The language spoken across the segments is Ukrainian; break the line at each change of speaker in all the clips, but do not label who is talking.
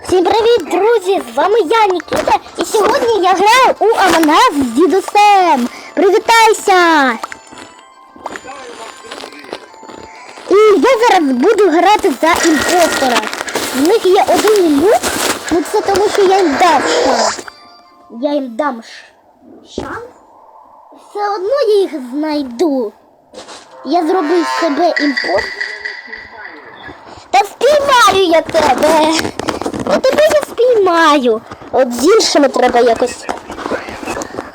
Всім привіт, друзі! З вами я, Нікіта, і сьогодні я граю у Аманас з дідусем. Привітайся! І я зараз буду грати за імпостера. В них є один люк, ну це тому, що я їм дав шанс. Я їм дам шанс. Все одно я їх знайду. Я зробив себе імпостер. Та спіймаю я тебе. Ну тебе я спіймаю. От з іншими треба якось.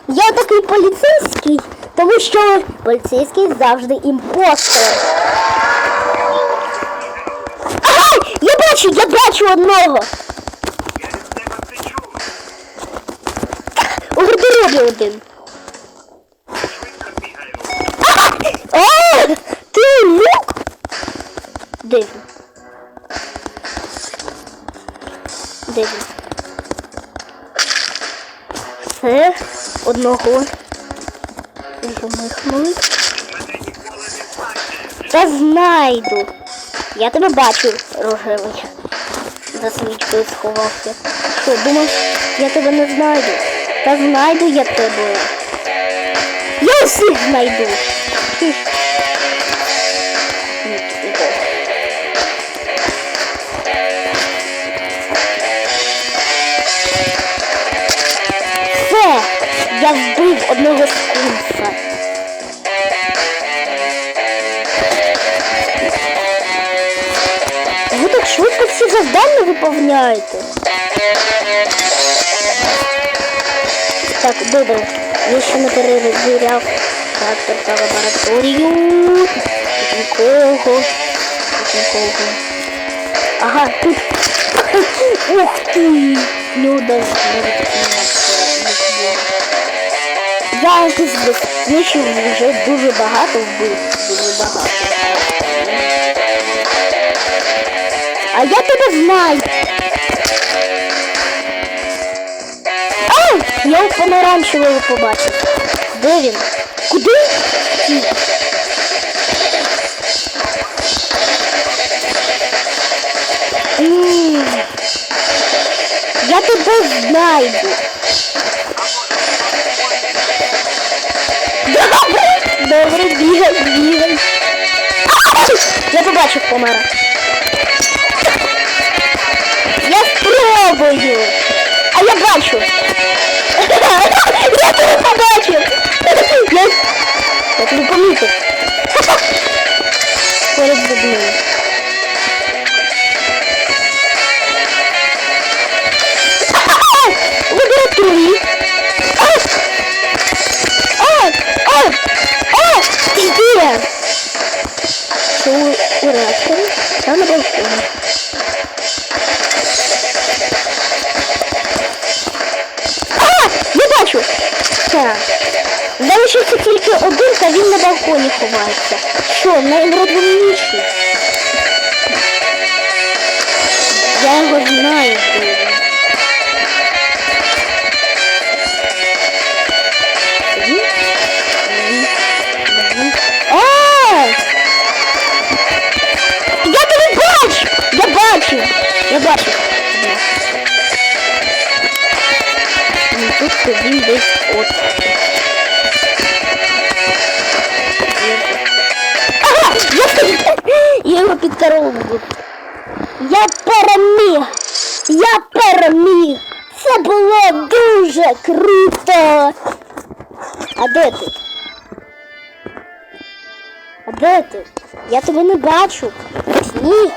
Я такий поліцейський, тому що поліцейський завжди імпостер. Ага! Я бачу, я бачу одного. У гардеробі один. Все, одного. Замихнули. Та знайду. Я тебе бачу, рожевий. За свічкою сховався. Що, думав, я тебе не знайду? Та знайду я тебе. Я усіх знайду. Одного скунса. Ви так швидко всі завдання виповняєте. Так, добре. Я ще не перевіряв трактор та лабораторію. Нікого. Нікого. Ага, тут. Ух ти! Люда Я якось знищив вже дуже багато вбив. Дуже багато. А я тебе знаю. Ау! Я у помаранчевого побачив. Де він? Куди? Я тебе знайду. Я побачив помара. Та на балконі. А! Не бачу! Так. Залишився тільки один, та він на балконі ховається. Що, найрозумніший? Я його знаю, де Тут він десь! Я, його підкоровую. Я переміг! Я переміг! Це було дуже круто! А де ти? А де ти? Я тебе не бачу. Ні.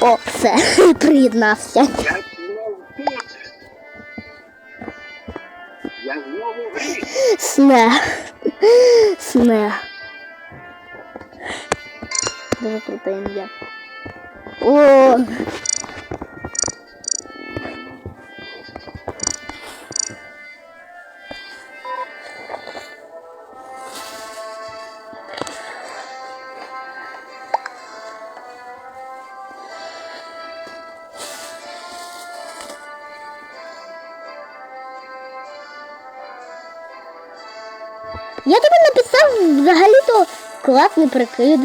О, все, приєднався. Сне. Сне. Дуже круте ім'я. О! Я тебе написав взагалі-то класний прикид.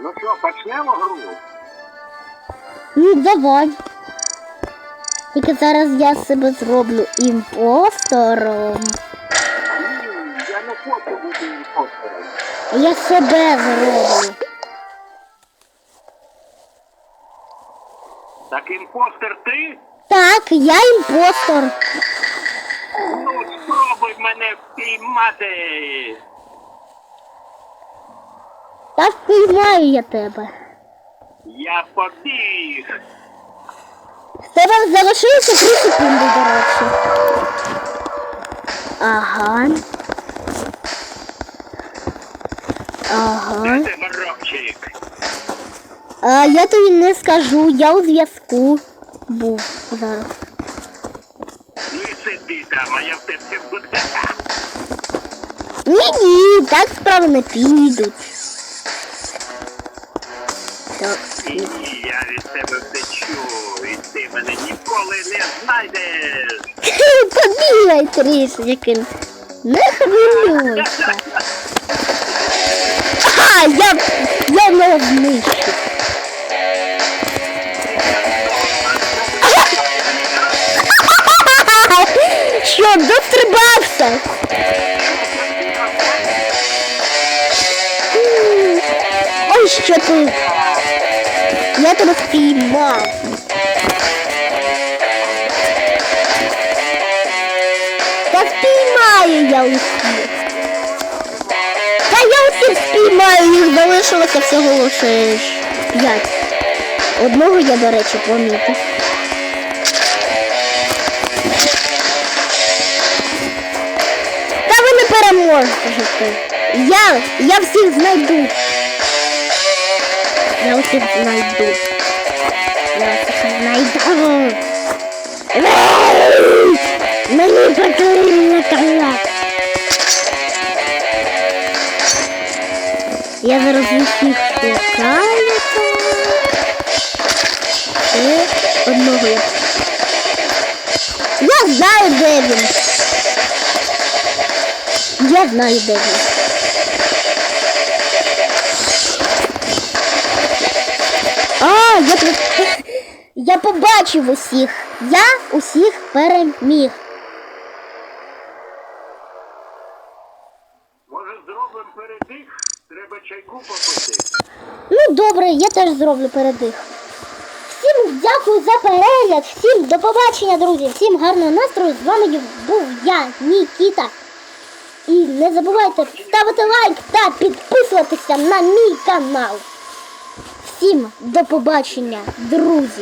Ну що, почнемо гру?
Ну, давай. Тільки зараз я себе зроблю імпостором.
Я не хочу бути імпостером.
Я себе зроблю.
Так імпостер ти?
Так, я імпостор.
Ну, спробуй мене впіймати.
Та впіймаю я тебе.
Я побіг.
Тебе залишилося 3 секунди, до речі. Ага. Ага.
Ти?
А, я тобі не скажу, я у зв'язку був зараз.
Ну і сиди там, а я в тебе буду.
Ні, ні, так справи не підуть.
Ні, я від тебе втечу, і ти мене ніколи не знайдеш.
Побігай трішки. Не хвилюйся. А, я, я не знищу. Що, дострибався? Ой, що ти? Я тебе спіймав. Та спіймаю я усіх. Та я усіх спіймаю, їх залишилося всього лише п'ять. Одного я, до речі, помітив. Та ви не переможете. Я, я всіх знайду. Я усіх знайду. Я всіх знайду. Ей! Мені потрібно так. Я зараз усіх шукаю. І одного я. Я знаю, де. Я знаю, де. Я побачив усіх. Я усіх переміг.
Може зробимо передих? Треба чайку попити.
Ну добре, я теж зроблю передих. Всім дякую за перегляд, всім до побачення, друзі, всім гарного настрою. З вами був я, Нікіта. І не забувайте ставити лайк та підписуватися на мій канал. Всім до побачення, друзі!